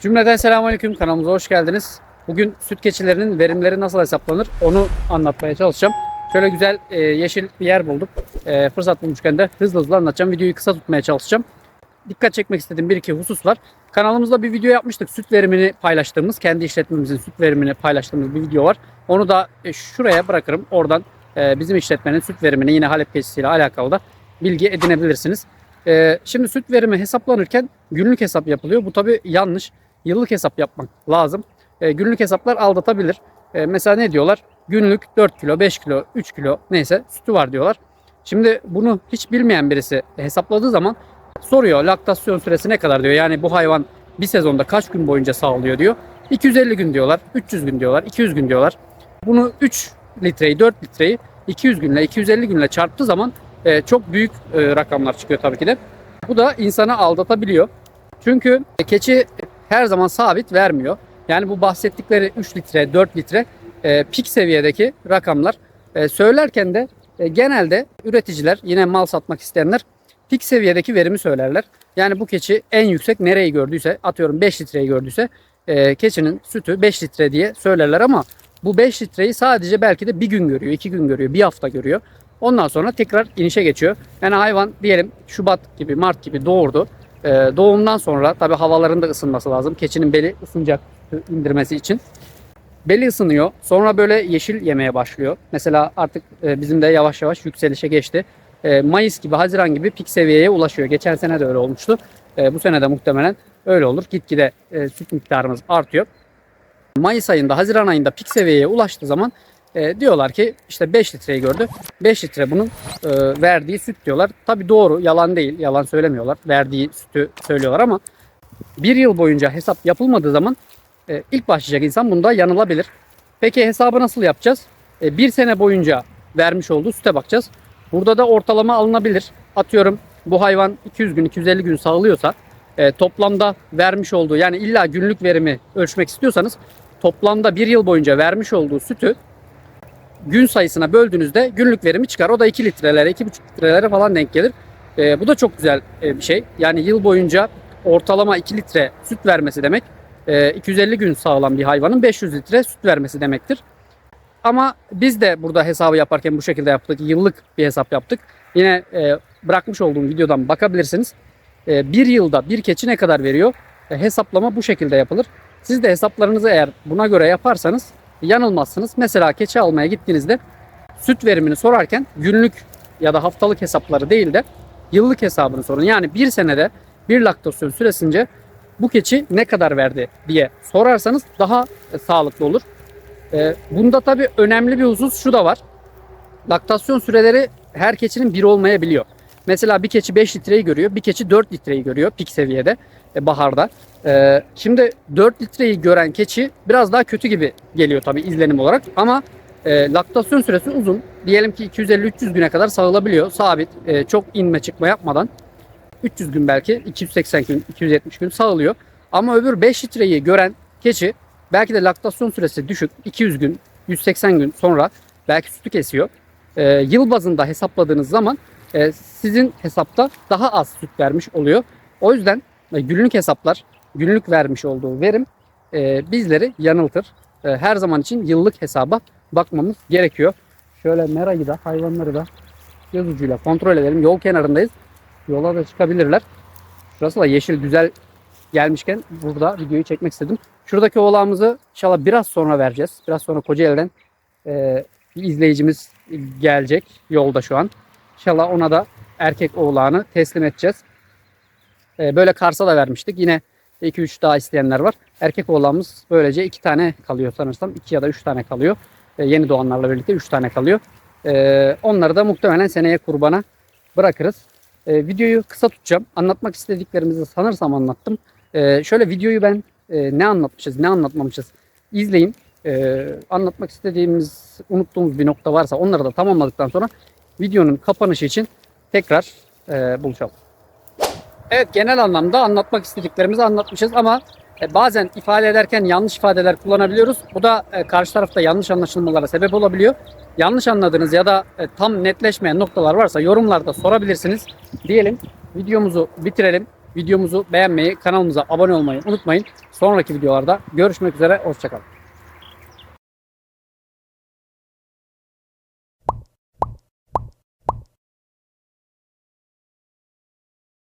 Cümleden selamünaleyküm kanalımıza hoş geldiniz. Bugün süt keçilerinin verimleri nasıl hesaplanır onu anlatmaya çalışacağım. Şöyle güzel e, yeşil bir yer bulduk. E, fırsat bulmuşken de hızlı hızlı anlatacağım. Videoyu kısa tutmaya çalışacağım. Dikkat çekmek istediğim bir iki husus var. Kanalımızda bir video yapmıştık. Süt verimini paylaştığımız, kendi işletmemizin süt verimini paylaştığımız bir video var. Onu da e, şuraya bırakırım. Oradan e, bizim işletmenin süt verimini yine Halep keçisiyle alakalı da bilgi edinebilirsiniz. E, şimdi süt verimi hesaplanırken günlük hesap yapılıyor. Bu tabi yanlış. Yıllık hesap yapmak lazım. E, günlük hesaplar aldatabilir. E, mesela ne diyorlar? Günlük 4 kilo, 5 kilo, 3 kilo neyse sütü var diyorlar. Şimdi bunu hiç bilmeyen birisi hesapladığı zaman soruyor laktasyon süresi ne kadar diyor. Yani bu hayvan bir sezonda kaç gün boyunca sağlıyor diyor. 250 gün diyorlar, 300 gün diyorlar, 200 gün diyorlar. Bunu 3 litreyi, 4 litreyi 200 günle, 250 günle çarptığı zaman e, çok büyük e, rakamlar çıkıyor tabii ki de. Bu da insanı aldatabiliyor. Çünkü keçi her zaman sabit vermiyor. Yani bu bahsettikleri 3 litre, 4 litre e, pik seviyedeki rakamlar. E, söylerken de e, genelde üreticiler, yine mal satmak isteyenler pik seviyedeki verimi söylerler. Yani bu keçi en yüksek nereyi gördüyse, atıyorum 5 litreyi gördüyse e, keçinin sütü 5 litre diye söylerler ama bu 5 litreyi sadece belki de bir gün görüyor, iki gün görüyor, bir hafta görüyor. Ondan sonra tekrar inişe geçiyor. Yani hayvan diyelim Şubat gibi, Mart gibi doğurdu. Ee, doğumdan sonra tabi havaların da ısınması lazım. Keçinin beli ısınacak indirmesi için. Beli ısınıyor. Sonra böyle yeşil yemeye başlıyor. Mesela artık e, bizim de yavaş yavaş yükselişe geçti. E, Mayıs gibi, Haziran gibi pik seviyeye ulaşıyor. Geçen sene de öyle olmuştu. E, bu sene de muhtemelen öyle olur. Gitgide e, süt miktarımız artıyor. Mayıs ayında, Haziran ayında pik seviyeye ulaştığı zaman e, diyorlar ki işte 5 litreyi gördü. 5 litre bunun e, verdiği süt diyorlar. Tabi doğru, yalan değil. Yalan söylemiyorlar. Verdiği sütü söylüyorlar ama bir yıl boyunca hesap yapılmadığı zaman e, ilk başlayacak insan bunda yanılabilir. Peki hesabı nasıl yapacağız? E, bir sene boyunca vermiş olduğu süte bakacağız. Burada da ortalama alınabilir. Atıyorum bu hayvan 200 gün, 250 gün sağlıyorsa e, toplamda vermiş olduğu yani illa günlük verimi ölçmek istiyorsanız toplamda bir yıl boyunca vermiş olduğu sütü gün sayısına böldüğünüzde günlük verimi çıkar. O da 2 litrelere, 2,5 litrelere falan denk gelir. E, bu da çok güzel e, bir şey. Yani yıl boyunca ortalama 2 litre süt vermesi demek. E, 250 gün sağlam bir hayvanın 500 litre süt vermesi demektir. Ama biz de burada hesabı yaparken bu şekilde yaptık. Yıllık bir hesap yaptık. Yine e, bırakmış olduğum videodan bakabilirsiniz. E, bir yılda bir keçi ne kadar veriyor? E, hesaplama bu şekilde yapılır. Siz de hesaplarınızı eğer buna göre yaparsanız yanılmazsınız. Mesela keçi almaya gittiğinizde süt verimini sorarken günlük ya da haftalık hesapları değil de yıllık hesabını sorun. Yani bir senede bir laktasyon süresince bu keçi ne kadar verdi diye sorarsanız daha sağlıklı olur. E, bunda tabii önemli bir husus şu da var. Laktasyon süreleri her keçinin bir olmayabiliyor. Mesela bir keçi 5 litreyi görüyor, bir keçi 4 litreyi görüyor pik seviyede baharda. E, şimdi 4 litreyi gören keçi biraz daha kötü gibi geliyor tabii izlenim olarak ama e, laktasyon süresi uzun. Diyelim ki 250-300 güne kadar sağılabiliyor. Sabit, e, çok inme çıkma yapmadan. 300 gün belki, 280 gün, 270 gün sağılıyor. Ama öbür 5 litreyi gören keçi belki de laktasyon süresi düşük, 200 gün, 180 gün sonra belki sütü kesiyor. E, yıl bazında hesapladığınız zaman e, sizin hesapta daha az süt vermiş oluyor. O yüzden e, günlük hesaplar, günlük vermiş olduğu verim e, bizleri yanıltır. E, her zaman için yıllık hesaba bakmamız gerekiyor. Şöyle merayı da hayvanları da göz ucuyla kontrol edelim. Yol kenarındayız. Yola da çıkabilirler. Şurası da yeşil güzel gelmişken burada videoyu çekmek istedim. Şuradaki oğlağımızı inşallah biraz sonra vereceğiz. Biraz sonra Kocaeli'den e, bir izleyicimiz gelecek yolda şu an. İnşallah ona da erkek oğlağını teslim edeceğiz. E, böyle Kars'a da vermiştik. Yine 2-3 daha isteyenler var. Erkek oğlağımız böylece 2 tane kalıyor sanırsam. 2 ya da 3 tane kalıyor. E, yeni doğanlarla birlikte 3 tane kalıyor. E, onları da muhtemelen seneye kurbana bırakırız. Videoyu kısa tutacağım. Anlatmak istediklerimizi sanırsam anlattım. Şöyle videoyu ben ne anlatmışız, ne anlatmamışız izleyin. Anlatmak istediğimiz, unuttuğumuz bir nokta varsa onları da tamamladıktan sonra videonun kapanışı için tekrar buluşalım. Evet genel anlamda anlatmak istediklerimizi anlatmışız ama e, bazen ifade ederken yanlış ifadeler kullanabiliyoruz. Bu da e, karşı tarafta yanlış anlaşılmalara sebep olabiliyor. Yanlış anladığınız ya da e, tam netleşmeyen noktalar varsa yorumlarda sorabilirsiniz. Diyelim videomuzu bitirelim. Videomuzu beğenmeyi, kanalımıza abone olmayı unutmayın. Sonraki videolarda görüşmek üzere. Hoşçakalın.